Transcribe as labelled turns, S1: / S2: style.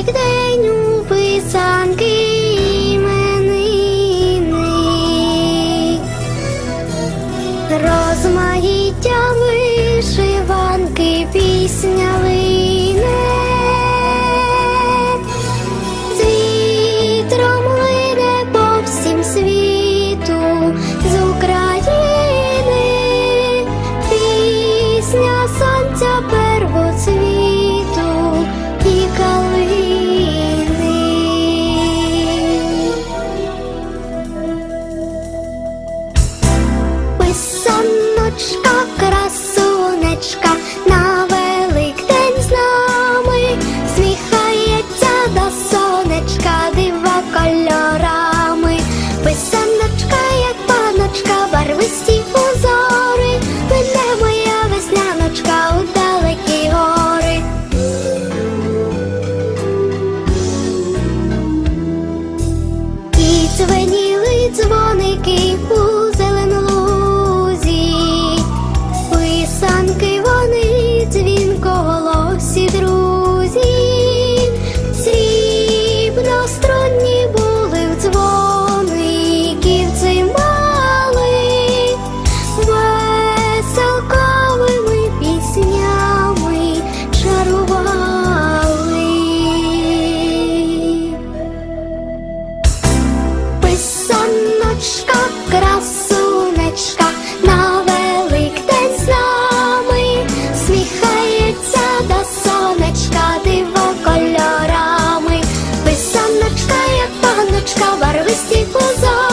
S1: рік день у писанки іменинник, розмаїття ви. дзвінки у писанки вони дзвінкоголосі друзі, срібно струнні були в дзвоників мали веселковими піснями чарували. Сонечка Сонечка барвисті коза.